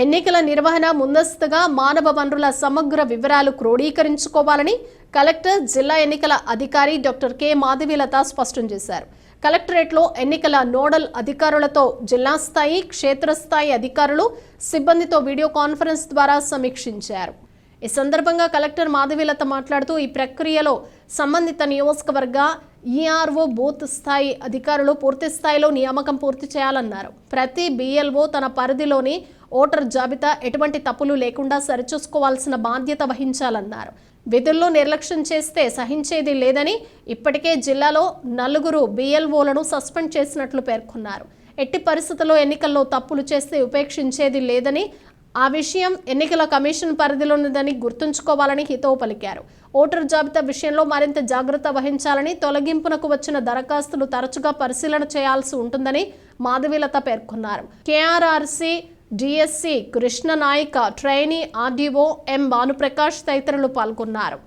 ఎన్నికల నిర్వహణ ముందస్తుగా మానవ వనరుల సమగ్ర వివరాలు క్రోడీకరించుకోవాలని కలెక్టర్ జిల్లా ఎన్నికల అధికారి డాక్టర్ కె. మాధవీలత స్పష్టం చేశారు. కలెక్టరేట్లో ఎన్నికల నోడల్ అధికారులతో జిల్లా స్థాయి క్షేత్రస్థాయి అధికారులు సిబ్బందితో వీడియో కాన్ఫరెన్స్ ద్వారా సమీక్షించారు. ఈ సందర్భంగా కలెక్టర్ మాధవీలత మాట్లాడుతూ ఈ ప్రక్రియలో సంబంధిత నియోజకవర్గ ఈఆర్ఓ బూత్ స్థాయి అధికారులు పూర్తి స్థాయిలో నియామకం పూర్తి చేయాలన్నారు. ప్రతి బిఎల్ఓ తన పరిధిలోని ఓటర్ జాబితా ఎటువంటి తప్పులు లేకుండా సరిచూసుకోవాల్సిన బాధ్యత వహించాలన్నారు. విధుల్లో నిర్లక్ష్యం చేస్తే సహించేది లేదని ఇప్పటికే జిల్లాలో నలుగురు బిఎల్ఓలను సస్పెండ్ చేసినట్లు పేర్కొన్నారు. ఎట్టి పరిస్థితుల్లో ఎన్నికల్లో తప్పులు చేస్తే ఉపేక్షించేది లేదని ఆ విషయం ఎన్నికల కమిషన్ పరిధిలోనిదని గుర్తుంచుకోవాలని హితవు పలికారు ఓటర్ జాబితా విషయంలో మరింత జాగ్రత్త వహించాలని తొలగింపునకు వచ్చిన దరఖాస్తులు తరచుగా పరిశీలన చేయాల్సి ఉంటుందని మాధవీలత పేర్కొన్నారు. KRRC DSC Krishna Nayak trainee RDO M Bhanuprakash తదితరులు పాల్గొన్నారు.